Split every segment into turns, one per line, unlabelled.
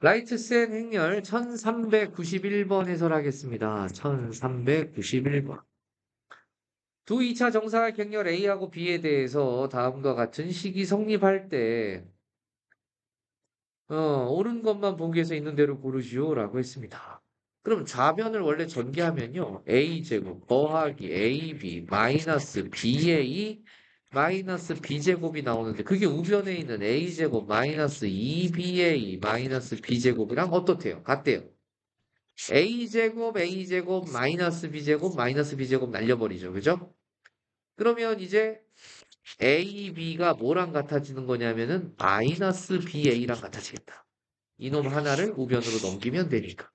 라이트센 행렬 1391번 해설하겠습니다. 1391번. 두 2차 정사각 행렬 A하고 B에 대해서 다음과 같은 식이 성립할 때 어, 옳은 것만 보기에서 있는 대로 고르시오 라고 했습니다. 그럼 좌변을 원래 전개하면요. A제곱 더하기 AB 마이너스 BA 마이너스 B제곱이 나오는데 그게 우변에 있는 A제곱 마이너스 2BA 마이너스 B제곱이랑 어떻대요? 같대요. A제곱 A제곱 마이너스 B제곱 마이너스 B제곱 날려버리죠. 그죠? 그러면 이제 A, B가 뭐랑 같아지는 거냐면은 마이너스 BA랑 같아지겠다. 이놈 하나를 우변으로 넘기면 되니까.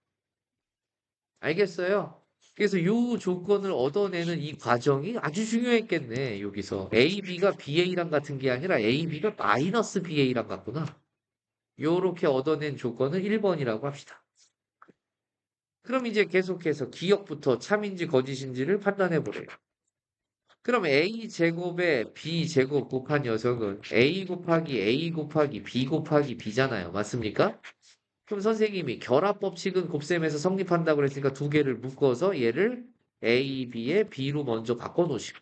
알겠어요? 그래서 이 조건을 얻어내는 이 과정이 아주 중요했겠네. 여기서 A, B가 BA랑 같은 게 아니라 A, B가 마이너스 BA랑 같구나. 요렇게 얻어낸 조건을 1번이라고 합시다. 그럼 이제 계속해서 기억부터 참인지 거짓인지를 판단해 보래요. 그럼 A 제곱에 B 제곱 곱한 녀석은 A 곱하기 A 곱하기 B 곱하기 B잖아요. 맞습니까? 그럼 선생님이 결합 법칙은 곱셈에서 성립한다고 그랬으니까 두 개를 묶어서 얘를 A, B에 B로 먼저 바꿔 놓으시고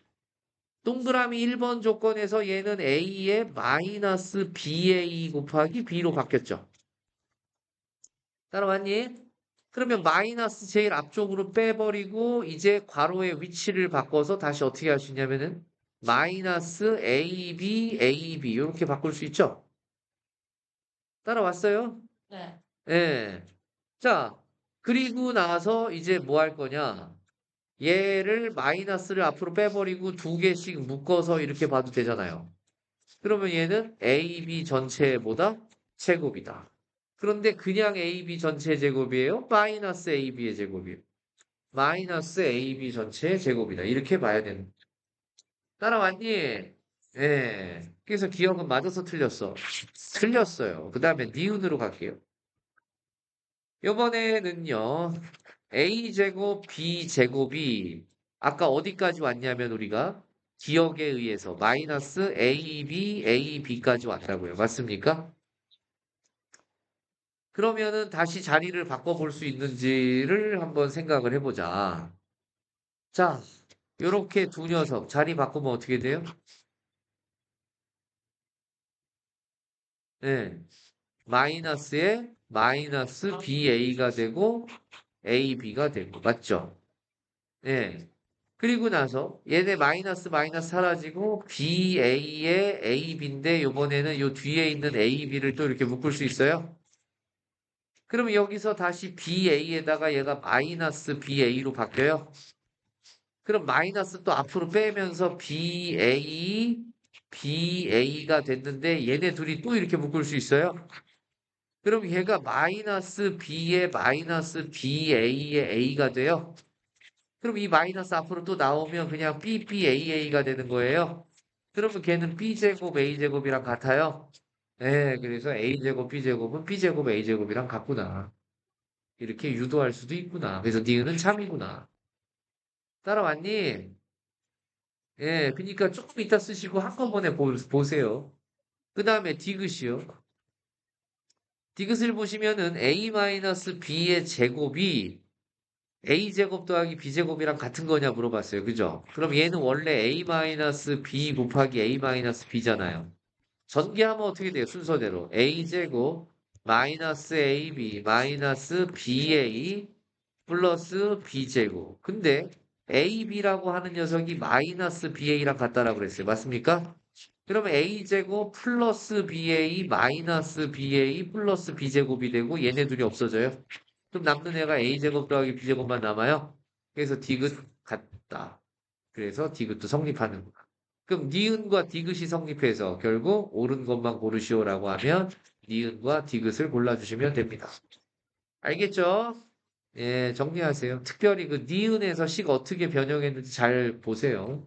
동그라미 1번 조건에서 얘는 A에 마이너스 BA 곱하기 B로 바뀌었죠. 따라왔니? 그러면 마이너스 제일 앞쪽으로 빼버리고 이제 괄호의 위치를 바꿔서 다시 어떻게 할 수 있냐면은 마이너스 AB, AB 이렇게 바꿀 수 있죠? 따라왔어요?
네.
예. 자, 그리고 나서 이제 뭐 할 거냐? 얘를 마이너스를 앞으로 빼버리고 두 개씩 묶어서 이렇게 봐도 되잖아요. 그러면 얘는 AB 전체보다 제곱이다. 그런데 그냥 AB 전체 제곱이에요? 마이너스 AB의 제곱이에요? 마이너스 AB 전체 제곱이다. 이렇게 봐야 되는. 따라왔니? 예. 그래서 기억은 맞아서 틀렸어. 틀렸어요. 그 다음에 니은으로 갈게요. 이번에는요, A제곱, B제곱이 아까 어디까지 왔냐면 우리가 기억에 의해서 마이너스 AB, AB까지 왔다고요. 맞습니까? 그러면은 다시 자리를 바꿔볼 수 있는지를 한번 생각을 해보자. 자, 요렇게 두 녀석 자리 바꾸면 어떻게 돼요? 네. 마이너스에 마이너스 BA가 되고 AB가 되고 맞죠? 네. 그리고 나서 얘네 마이너스 마이너스 사라지고 BA에 AB인데 요번에는 요 뒤에 있는 AB를 또 이렇게 묶을 수 있어요? 그러면 여기서 다시 BA에다가 얘가 마이너스 BA로 바뀌어요? 그럼 마이너스 또 앞으로 빼면서 BA, BA가 됐는데 얘네 둘이 또 이렇게 묶을 수 있어요? 그럼 얘가 마이너스 B에 마이너스 BA의 A가 돼요? 그럼 이 마이너스 앞으로 또 나오면 그냥 BBAA가 되는 거예요? 그러면 걔는 B제곱 A제곱이랑 같아요? 네, 그래서 A제곱 B제곱은 B제곱 A제곱이랑 같구나. 이렇게 유도할 수도 있구나. 그래서 니은은 참이구나. 따라왔니? 예, 그러니까 조금 이따 쓰시고 한꺼번에 보, 보세요. 그 다음에 디귿이요. 디귿을 보시면은 A-B의 제곱이 A제곱 더하기 B제곱이랑 같은 거냐 물어봤어요. 그죠? 그럼 얘는 원래 A-B 곱하기 A-B잖아요. 전개하면 어떻게 돼요? 순서대로. A제곱 마이너스 AB 마이너스 BA 플러스 B제곱. 근데 AB라고 하는 녀석이 마이너스 BA랑 같다라고 그랬어요. 맞습니까? 그러면 A제곱 플러스 BA 마이너스 BA 플러스 B제곱이 되고 얘네 둘이 없어져요. 그럼 남는 애가 A제곱 더하기 B제곱만 남아요. 그래서 디귿 같다. 그래서 디귿도 성립하는 거야. 그럼 니은과 디귿이 성립해서 결국 옳은 것만 고르시오라고 하면 니은과 디귿을 골라주시면 됩니다. 알겠죠? 예, 정리하세요. 특별히 그 니은에서 식 어떻게 변형했는지 잘 보세요.